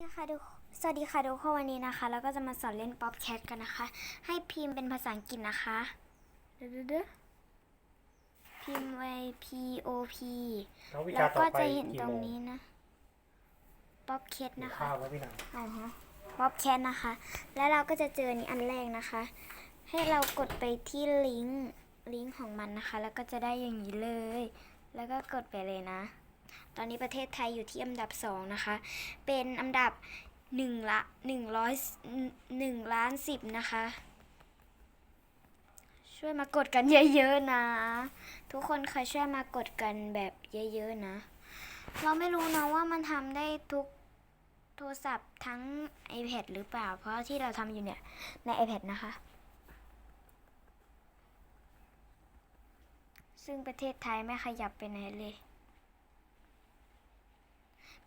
สวัสดีค่ะทุกสวัสดีค่ะทุกคนวันนี้นะคะ เราก็จะมาสอนเล่นป๊อปแคทกันนะคะ ให้พิมพ์เป็นภาษาอังกฤษนะคะเด้อๆพิมพ์ไว้ P O P แล้ววิแล้ชาวต่ก็อไปจะเห็นกี่ตรงโมงนี้นะป๊อปแคทกินนะคะข้าวแล้วพี่หนังอ๋อฮะป๊อปแคทนะคะ แล้วเราก็จะเจออนนี้อันแรกนะคะ ให้เรากดไปที่ลิงก์ลิงก์ของมันนะคะ แล้วก็จะได้อย่างนี้เลย แล้วก็กดไปเลยนะ ตอนนี้ประเทศไทยอยู่ที่อันดับสองนะคะ เป็นอันดับหนึ่งละหนึ่งร้อยหนึ่งล้านสิบนะคะ ช่วยมากดกันเยอะๆนะ ทุกคนค่ะช่วยมากดกันแบบเยอะๆนะ เราไม่รู้นะว่ามันทำได้ทุกโทรศัพท์ทั้ง iPad หรือเปล่า เพราะที่เราทำอยู่เนี่ย ใน iPad นะคะ ซึ่งประเทศไทยไม่ขยับไปไหนเลย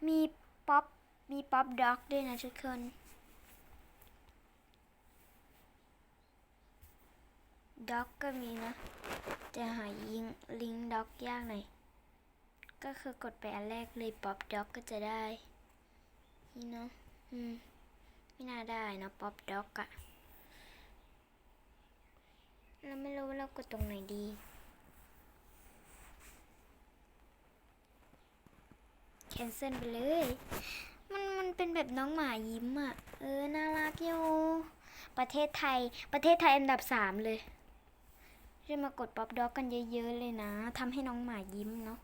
มีป๊อปมีป๊อปด็อกด้วยนะทุกคนด็อกก็มีนะจะหายิงลิงด็อกยากหน่อยก็คือกดไปอันแรกเลยป๊อปด็อกก็จะได้นี่เนาะอืมไม่น่าได้นะป๊อปด็อกอะเราไม่รู้ว่าเรากดตรงไหนดี คนเซิลไปเลย มันมันเป็นแบบน้องหมายิ้มอะ่ะ เออ น่ารักอยู่ ประเทศไทย ประเทศไทยอันดับสามเลยช่วยมากดป๊อปด็อกกันเยอะๆเลยนะทำให้น้องหมายิ้มเนาะ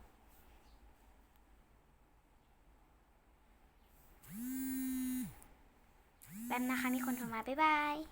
แป๊บนะคะมีคนโทรมา บ๊ายบาย